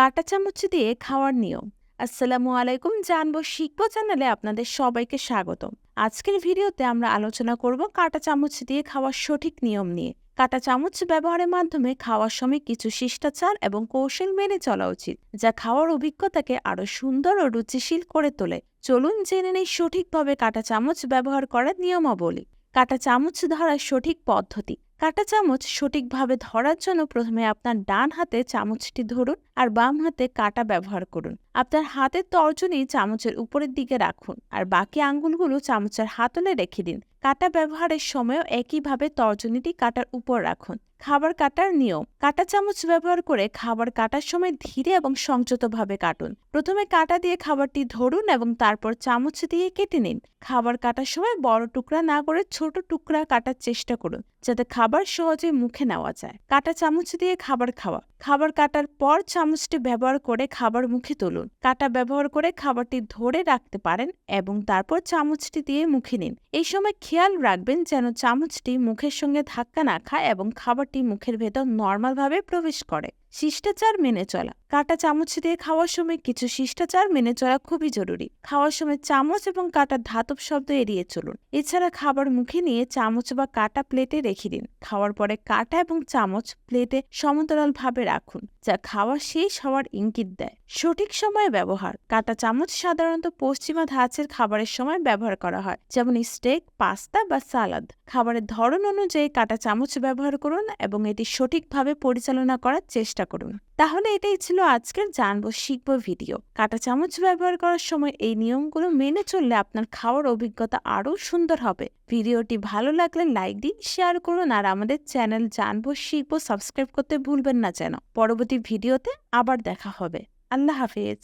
কাঁটা চামচ দিয়ে খাওয়ার নিয়ম। আসসালামু আলাইকুম, জানব শিখব চ্যানেলে আপনাদের সবাইকে স্বাগতম আজকের ভিডিওতে আমরা আলোচনা করব কাঁটা চামচ দিয়ে খাওয়ার সঠিক নিয়ম নিয়ে। কাঁটা চামচ ব্যবহারের মাধ্যমে খাওয়ার সময় কিছু শিষ্টাচার এবং কৌশল মেনে চলা উচিত, যা খাওয়ার অভিজ্ঞতাকে আরও সুন্দর ও রুচিশীল করে তোলে। চলুন জেনে নেই সঠিকভাবে কাঁটা চামচ ব্যবহার করার নিয়মাবলী। কাটা চামচ ধরার সঠিক পদ্ধতি। কাঁটা চামচ সঠিকভাবে ধরার জন্য প্রথমে আপনার ডান হাতে চামচটি ধরুন আর বাম হাতে কাটা ব্যবহার করুন। আপনার হাতের তর্জনী চামচের উপরের দিকে রাখুন আর বাকি আঙ্গুলগুলো চামচের হাতলে রেখে দিন। কাটা ব্যবহারের সময়ও একইভাবে তর্জনীটি কাটার উপর রাখুন। খাবার কাটার নিয়ম। কাটা চামচ ব্যবহার করে খাবার কাটার সময় ধীরে এবং সংযতভাবে কাটুন। প্রথমে কাঁটা দিয়ে খাবারটি ধরুন এবং তারপর চামচ দিয়ে কেটে নিন। খাবার কাটার সময় বড় টুকরা না করে ছোট টুকরা কাটার চেষ্টা করুন যাতে খাবার সহজে মুখে নেওয়া যায়। কাটা চামচ দিয়ে খাবার খাওয়া। খাবার কাটার পর চামচটি ব্যবহার করে খাবার মুখে তুলুন। কাটা ব্যবহার করে খাবারটি ধরে রাখতে পারেন এবং তারপর চামচটি দিয়ে মুখে নিন। এই সময় খেয়াল রাখবেন যেন চামচটি মুখের সঙ্গে ধাক্কা না খায় এবং খাবারটি মুখের ভেতর নর্মালভাবে প্রবেশ করে। শিষ্টাচার মেনে চলা। কাটা চামচ দিয়ে খাওয়ার সময় কিছু শিষ্টাচার মেনে চলা খুবই জরুরি। খাওয়ার সময় চামচ এবং কাটার ধাতব শব্দ এড়িয়ে চলুন। এছাড়া খাবার মুখে নিয়ে চামচ বা কাটা প্লেটে রেখে দিন। খাওয়ার পরে কাটা এবং চামচ প্লেটে সমান্তরালভাবে রাখুন, যা খাওয়া শেষ হওয়ার ইঙ্গিত দেয়। সঠিক সময়ে ব্যবহার, কাটা চামচ সাধারণত পশ্চিমা ধাঁচের খাবারের সময় ব্যবহার করা হয়, যেমন স্টেক, পাস্তা বা সালাদ। খাবারের ধরন অনুযায়ী কাটা চামচ ব্যবহার করুন এবং এটি সঠিকভাবে পরিচালনা করার চেষ্টা করুন। তাহলে এটাই ছিল আজকের জানব, শিখব ভিডিও কাটা চামচ ব্যবহার করার সময় এই নিয়মগুলো মেনে চললে আপনার খাওয়ার অভিজ্ঞতা আরও সুন্দর হবে। ভিডিওটি ভালো লাগলে লাইক দিন শেয়ার করুন আর আমাদের চ্যানেল জানব, শিখব সাবস্ক্রাইব করতে ভুলবেন না যেন। পরবর্তী ভিডিওতে আবার দেখা হবে। আল্লাহ হাফিজ।